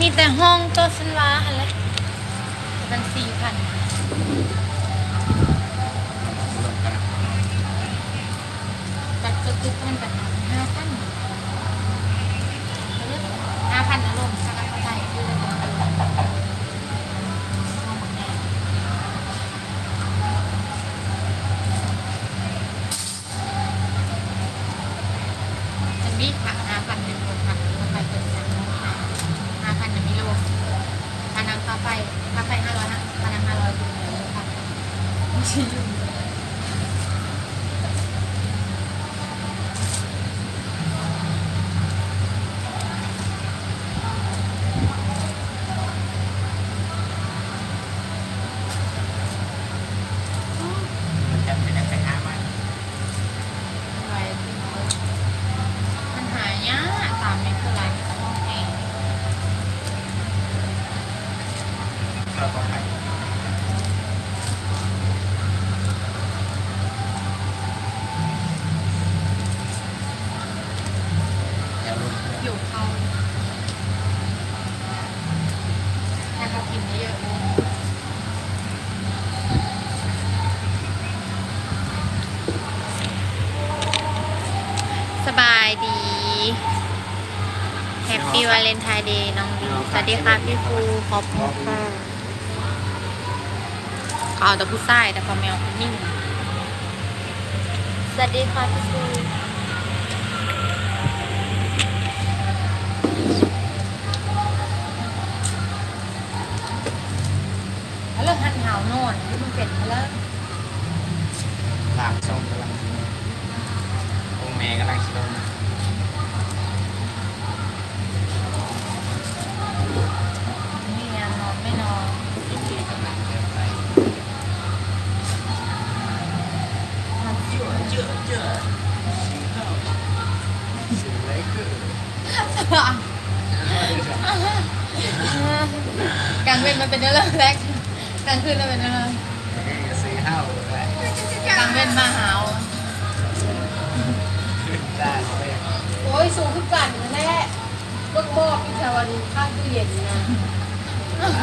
มีแต่ห้องตัวสันวาอะไรมันสี่พันจัดก็คือพันกับห้าพันห้าพันนะลงคือห้องแน่มันมีผักห้าพันเป็นคนผักคนไปเป็นสามห้าพันจะมีระบบค่าน้ำค่าไฟค่าไฟห้าร้อยนะค่าน้ำห้าร้อยคุณเลยค่ะไม่ใช่ยุ่ง มันจะเป็นยังไงฮะมัน อะไรที่เขามันหายากตามในคือร้านกับห้องแอร์ เราต้องไป อย่าลืม อยู่เขาให้เขากินเยอะเลยสบายดี แฮปปี้วาเลนไทน์เดย์น้องดีสวัสดีค่ะพี่ฟูขอบคุณค่ะเขาเอาแต่ผู้ชายแต่เขาแมวผู้นิ่งสวัสดีค่ะพี่ฟูแล้วเลิกหันหาวโน่นที่มันเป็นมาแล้วลากส่งกำลังองค์แม่กำลังชิลง กลางเว้นมันเป็นเรื่องแรกกลางคืนมันเป็นเรื่องสีเข้าเลยกลางเว้นมาหาวได้โอ้ยสูงขึ้นกันนั่นแหละเบิกบอกพี่ชาวดีข้างตู้เย็นนะ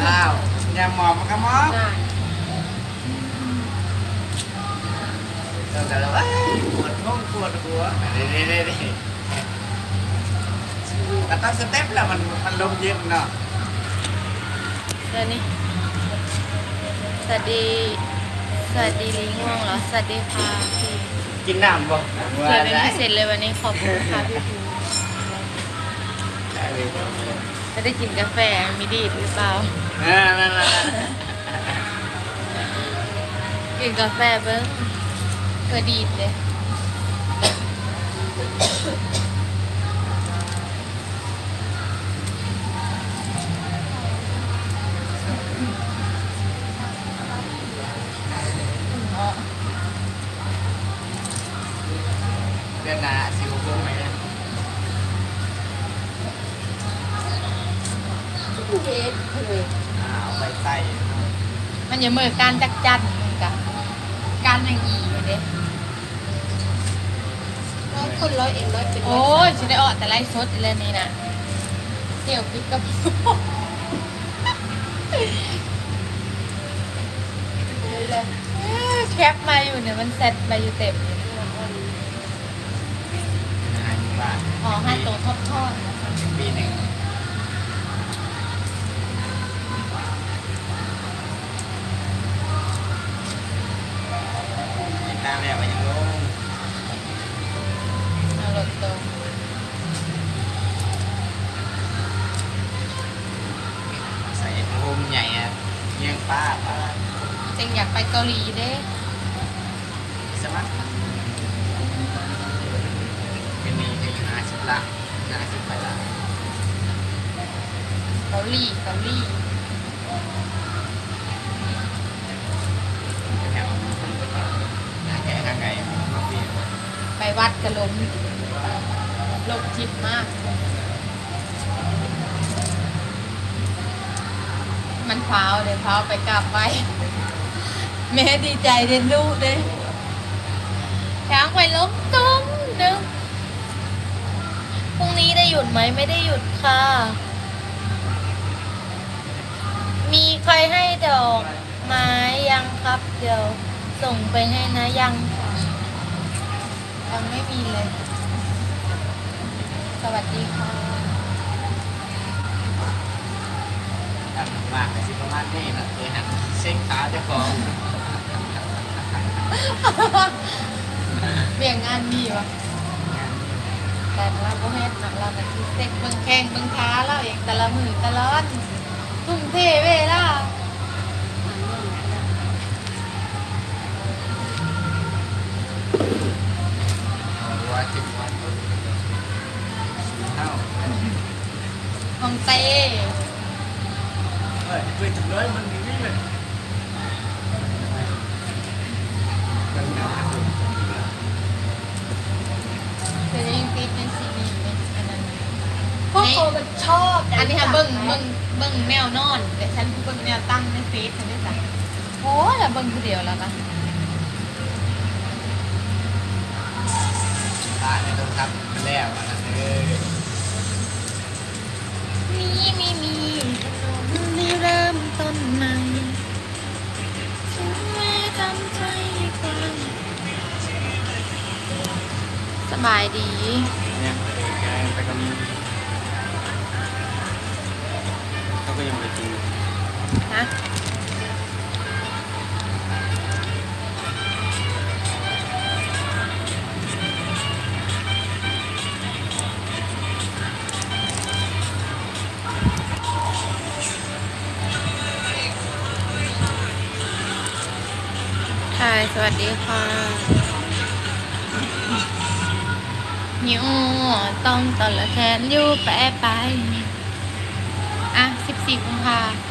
อ้าวอย่ามองมันก็มองน่าเราจะแล้วปวดท้องปวดหัวเด้เด้เด้เด้ แต่ต้องสเต็ปแล้วมันมันลมเย็นเนาะเดี๋ยวนี้สวัสดี สวัสดีลิงง่วงเหรอ สวัสดีค่ะพี่กินน้ำบ่สวยเป็นพิเศษเลยวันนี้ขอบคุณค่ะพี่ภูได้เลยจะได้กินกาแฟมีดีดหรือเปล่าอ่านั่นนั่นกินกาแฟเบิ้งเพื่อดีดเลย มันอย่ามือการจักจันมันกะการอย่างอีเลยเด้ร้อยคนร้อยเอ็นร้อยเป็นร้โอ้อยยฉันได้ออกแต่ไล่สดอีเลยนี่นะเที่ยวปิดกับเลยแคปมาอยู่เนี่ยมันเซ็ตมาอยู่เต็มเลยอาหารที่บ้านขอห้าตัวทอดทอดนะปีหนึ่งามแล้วมันยังลงเอาลดตัวใส่โฮมใหญ่อะเยี่ยงป้าป้าเจงอยากไปเกาหลีเด้สมัครเป็นนี่ให้ห้าสิบละห้าสิบไปละเกาหลีเกาหลี ไปวัดกระลมโลกจิตมาก มันเฝ้าเลยเฝ้าไปกลับไปแม่ดีใจเรียนรู้เด้ช้างไปล้มตุ้มนึงพรุ่งนี้ได้หยุดไหมไม่ได้หยุดค่ะ มีใครให้ดอกไม้ยังครับ เดี๋ยวส่งไปให้นะยังค่ะ ยังไม่มีเลย สวัสดีค่ะอันมากเลยสิประมาณนี้นะเคยหันเส้นขาเจ้าของเบี่ยงงานมีวะแต่เราก็ให้หักเราแบบที่เซ็กเบิ่งแข้งเบิ่งขาเราเองแต่ละมือแต่ละวันทุ่มเทเวลา เอาว่าจิตวันเท่าของเต้เฮ้ยไปถึงเลยมันมีนี่เลยมันหนาวเคยได้ยินคลิปในซีดีไหมอันนั้นพวกเขามันชอบอันนี้ค่ะเบิ้งเบิ้งเบิ้งแมวนอน แต่ฉันคือเบิ้งแมวตั้งในเฟซฉันได้จ้ะโอ้แล้วเบิ้งผู้เดียวแล้วปะ ตายไม่ต้องทำแล้วอันนั้นเออมีมีมีขนมที่เริ่มต้นใหม่ฉันไม่ทำใจก่อนสบายดี เนี่ยแกไปกับมึงเขาก็ยังไม่กินนะ วัสดีค่ะยูต้องตอละแทนอยู่แปะไป อะสิบสี่กุมภาท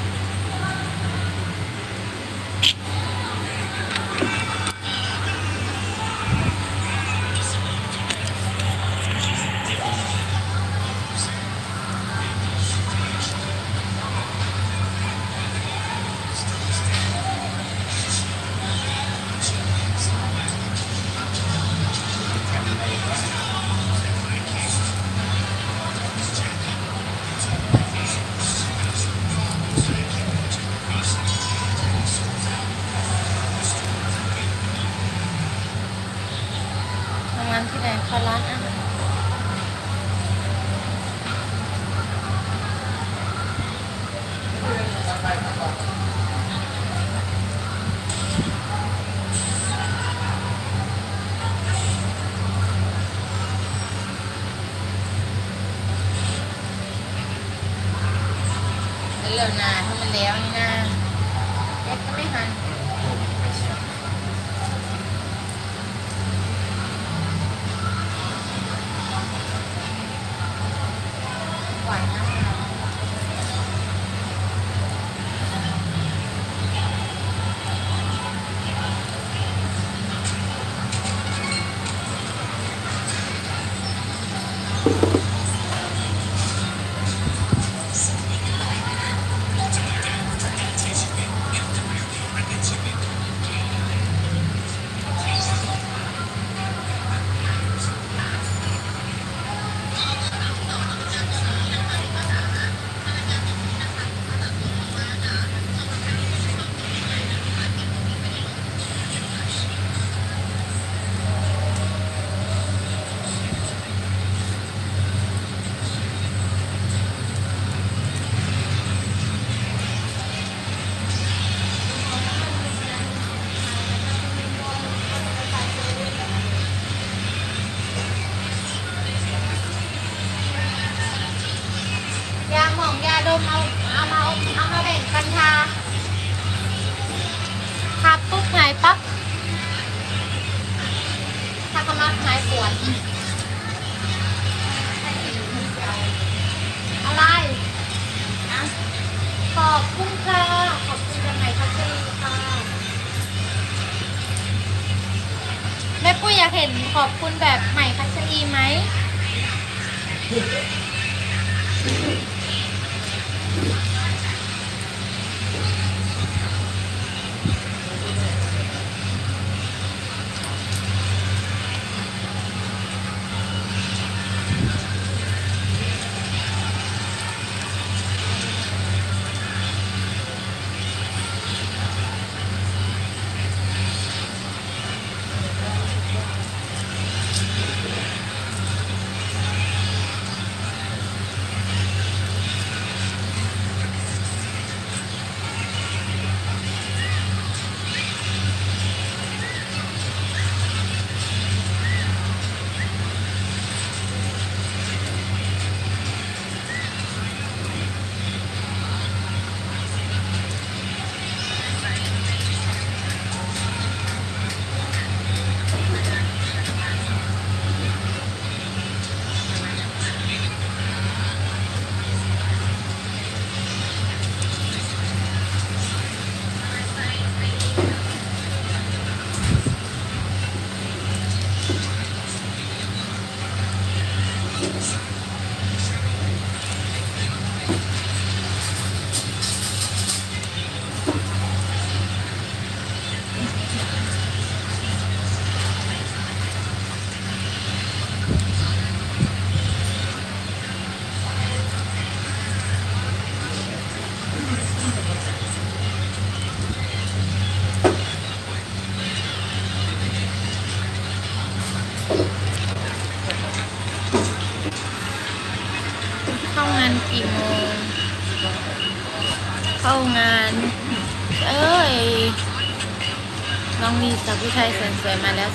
นขอบคุณแบบใหม่พัชรีไหม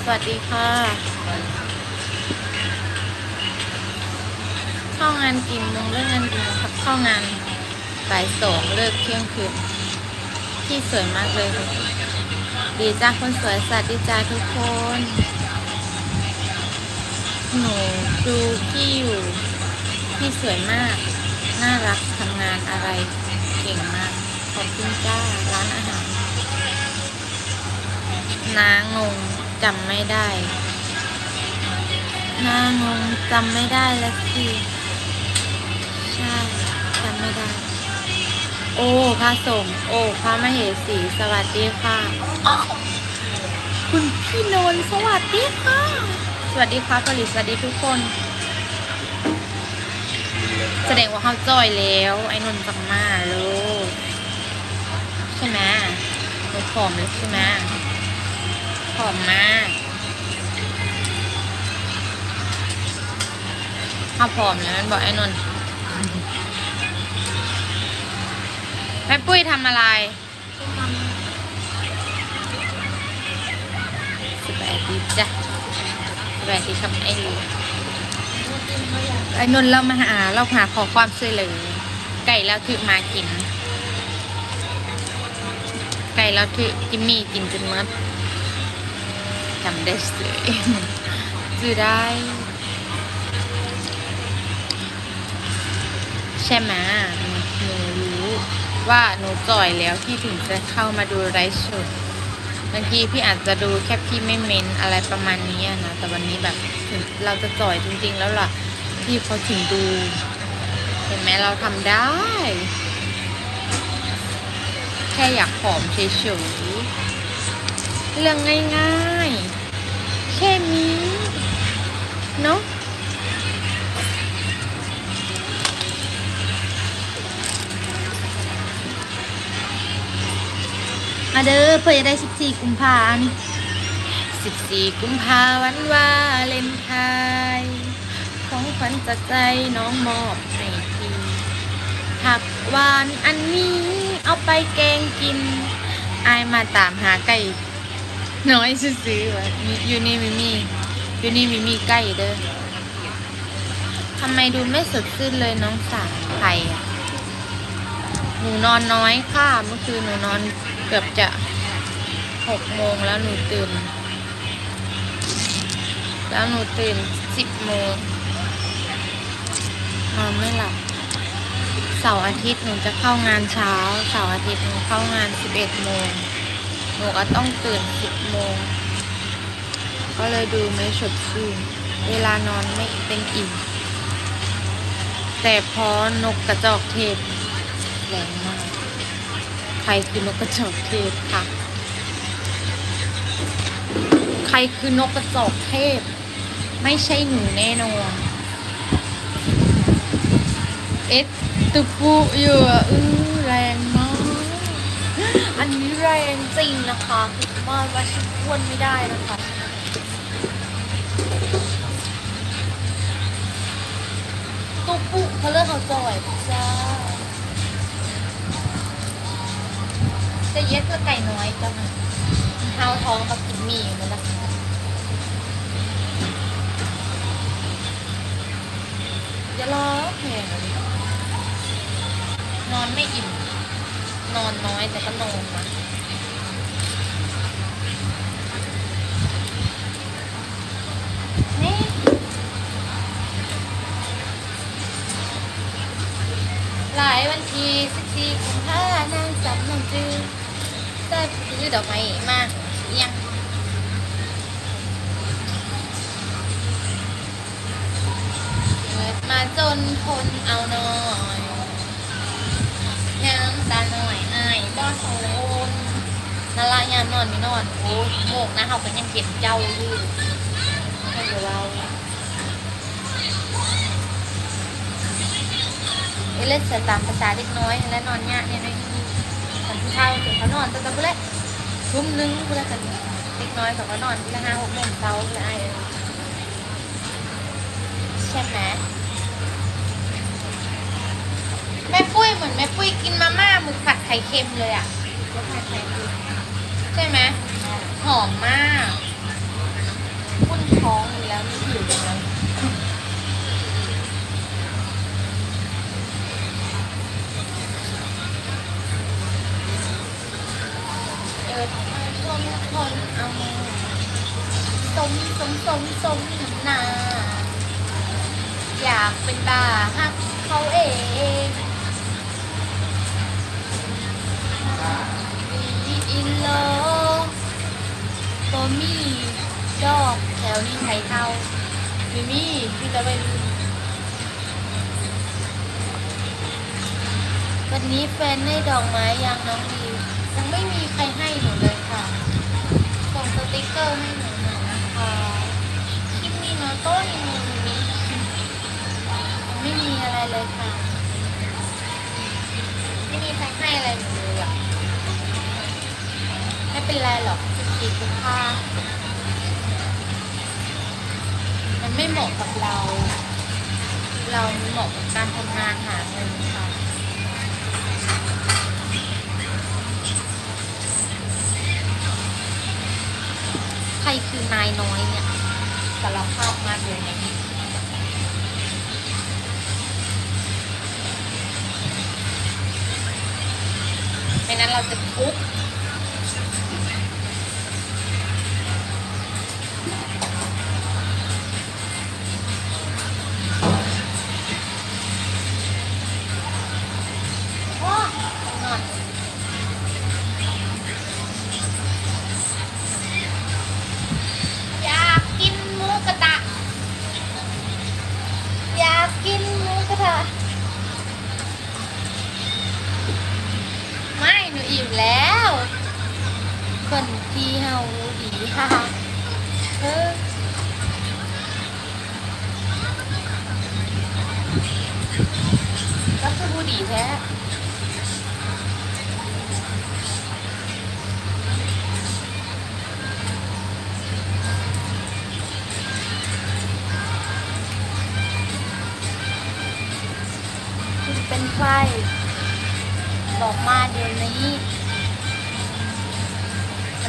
สวัสดีค่ะ เข้างานกี่โมงเลิกงานกี่โมงครับเข้างานบ่ายสองเลิกเที่ยงคืนที่สวยมากเลยค่ะดีจ้าคนสวยสวัสดีจ้าทุกคน หนูดูพี่อยู่พี่สวยมาก น่ารักทำงานอะไรเก่งมาก ขอบคุณจ้าร้านอาหารนางง จำไม่ได้น่างงจำไม่ได้แล้วสิใช่จำไม่ได้ โอ้พระสงฆ์โอ้พระมเหสีสวัสดีค่ะคุณพี่นนท์สวัสดีค่ะ สวัสดีค่ะผลิตสวัสดีทุกคน แสดงว่าเขาจ่อยแล้ว ไอ้นนท์กลับมาลูกใช่ไหมหนูผอมเลยใช่ไหม ผอมมากเขาผอมแล้วมันบอกไอ้นนท์แม่ปุ้ยทำอะไรสบายดีจ้ะสบายดีครับไอ้ลูไอ้นนท์เรามาหาเราหาขอความช่วยเหลือไก่เราถือมากิน ไก่เราถือจิมมี่กินจนหมด จำได้เลยจือได้ ใช่ไหมหนูรู้ว่าหนูจ่อยแล้วพี่ถึงจะเข้ามาดูไลฟ์สดบางทีพี่อาจจะดูแค่พี่ไม่เมนอะไรประมาณนี้นะแต่วันนี้แบบเราจะจ่อยจริง ๆ แล้วล่ะพี่เขาถึงดู เห็นไหมเราทำได้ แค่อยากผอมเฉยๆ เรื่องง่ายๆ แค่นี้เนาะมาเด้อเพื่อจะได้ 14 กุมภาพันธ์14 กุมภาวันวาเลนไทน์ ของขวัญจากใจน้องมอบให้พี่ผักหวานอันนี้เอาไปแกงกิน อายมาตามหาไก่ น้อยซื้อๆวะอยู่นี่มีมีอยู่นี่มีมีไก่เด้อทำไมดูไม่สดชื่นเลยน้องสาวไทยอะหนูนอนน้อยค่ะ เมื่อคืนหนูนอนเกือบจะหกโมงแล้วหนูตื่น แล้วหนูตื่นสิบโมงนอนไม่หลับเสาร์อาทิตย์หนูจะเข้างานเช้าเสาร์อาทิตย์หนูเข้างานสิบเอ็ดโมง หนูก็ต้องตื่นสิบโมง ก็เลยดูไม่สดชื่น เวลานอนไม่เต็มอิ่ม แต่พอนกกระจอกเทศแรงมาก ใครคือนกกระจอกเทศค่ะ ใครคือนกกระจอกเทศ ไม่ใช่หนูแน่นอนเอ็ดตุปุอยู่อะอื้อ อันนี้แรงจริงนะคะคือว่าว่าฉันอ้วนไม่ได้นะคะตุปุเขาเลิกเขาจ่อยจ้าจะเย็ดกับไก่น้อยจ้ะมันเฮาท้องกับกินหมี่มันนะคะอย่ารอแผงนอนไม่อิ่ม อนน้อยแต่ก็นอนนะนี่หลายวันทีสิบสี่กุมภานางสำนองจือได้ซื้อดอกไม้มากยังมาจนทนเอาหน่อย อายบ่โซนนาลายานอนไม่นอนโอ้โมกนะเขาก็ยังเก็บเจ้าอยู่ให้ดูเราเอเล่นเสือตามภาษาเด็กน้อยและนอนยากเนี่ยในที่คนผู้เฒ่าถึงเขานอนตั้งแต่เมื่อไรทุ่มนึงเพื่อกันเด็กน้อยเขาก็นอนเพื่อห้าหกโมงเช้าเพื่อไอ้ใช่ไหม แม่ปุ้ยเหมือนแม่ปุ้ยกินมาม่าหมึกผัดไข่เค็มเลยอะใช่ไหมหอมมากคุ้นท้องอยู่แล้วนี่หิวแล้วเออทนทนเอาสมสมสมสมน้ำหนาอยากเป็นบาฮักเขาเองดี อินโลตัวมี่ดอกแถวนี้ไทยเทามีมีที่จะเป็นวันนี้แฟนได้ดอกไม้ยังน้องดียังไม่มีใครให้หนูเลยค่ะส่งสติกเกอร์ให้หนูหน่อยนะคะคิมมีโนโต้ยังมีไม่มีอะไรเลยค่ะ ไม่มีใครให้อะไรหนูเลยอะ เป็นไรหรอกสิบสี่กุภามันไม่เหมาะกับเรา เราเหมาะกับการทำงานหาเงินค่ะใครคือนายน้อยเนี่ยสารภาพมากเลยนะไม่นั้นเราจะทุบ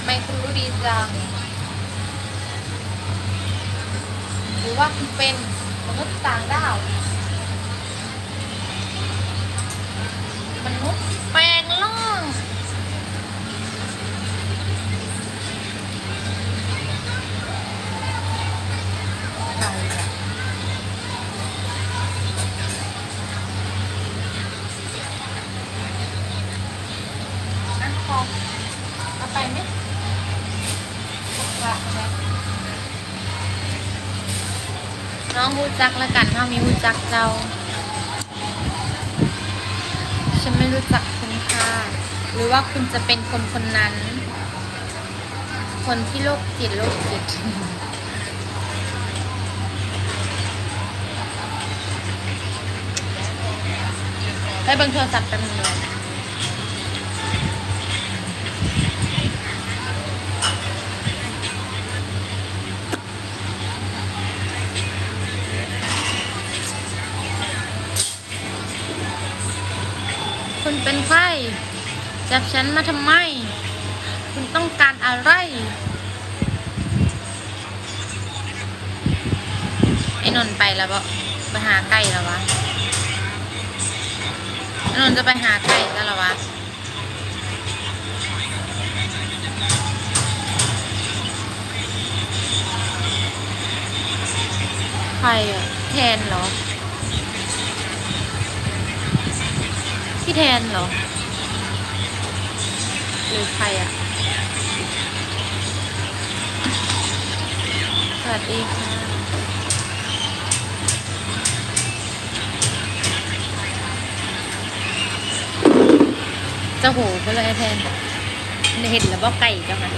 ไมคุณรู้ดีจัง หรือว่าคุณเป็นมนุษย์ต่างดาวมนุษย์แปลงร่างใคร องรู้จักแล้วกันถ้ามีรู้จักเจ้า ฉันไม่รู้จักคุณค่ะ หรือว่าคุณจะเป็นคนคนนั้น คนที่โรคจิตโรคจิตให้เบังโทรศัพท์แป๊บนึงเลย เป็นใครจับฉันมาทำไม คุณต้องการอะไร ไอ้นนไปแล้วบ่ไปหาไก่แล้ววะไอ้นนจะไปหาไก่แล้วหรอวะใครอะแทนเหรอ พี่แทนเหรอ หรือใครอะสวัสดีค่ะจะโหไปเลยไอ้แทน เห็นแล้วบอกไก่จังอะ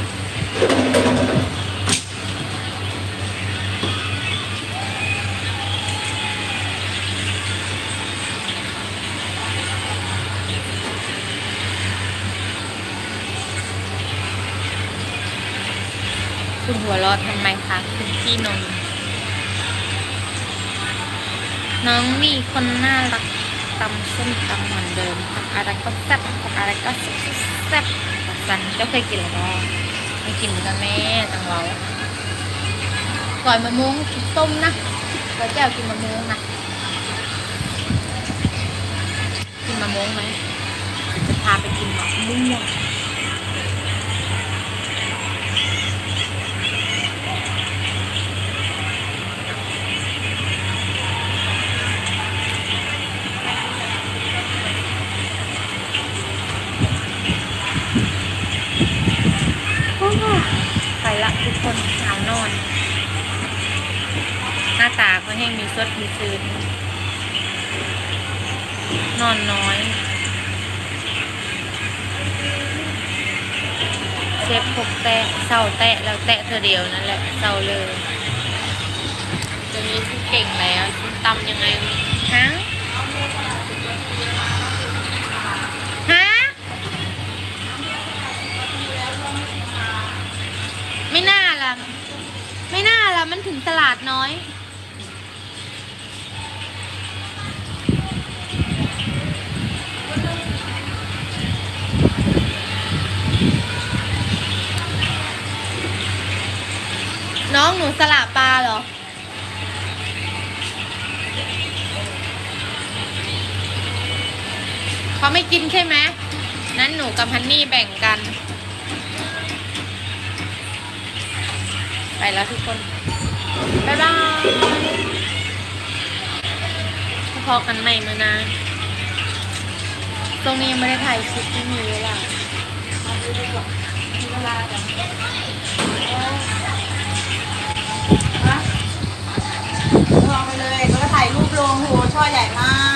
คุณหัวเรอดทำไมคะคุณพี่นนท์น้องมีคนน่ารักตำส้มตำเหมือนเดิมผักอะไรก็แซ่บผักอะไรก็แซ่บแซ่บสันเจ้าเคยกินหรือเปล่าไม่กินกันแม่ตังเราก่อยมะม่วงต้มนะแล้วแจ้วกินมะม่วงนะกินมะม่วงไหมจะพาไปกินมะม่วง คนหาวนอน หน้าตาก็แห้งมีสดมีคืนนอนน้อยเชฟพกแตะเศร้าแตะแล้วแตะเธอเดียวนั่นแหละเศร้าเลยจะมีที่เก่งแล้วที่ตำยังไงฮะ มันถึงตลาดน้อย น้องหนูสละปลาเหรอเขาไม่กินใช่ไหมนั้นหนูกับฮันนี่แบ่งกัน ไปแล้วทุกคน บ๊ายบายพอกันใหม่มือนะ ตรงนี้ยังไม่ได้ถ่ายคลิปที่มีเวลาเวลาจ้ะลองไปเลย ก็ถ่ายรูปลงโหช่อใหญ่มาก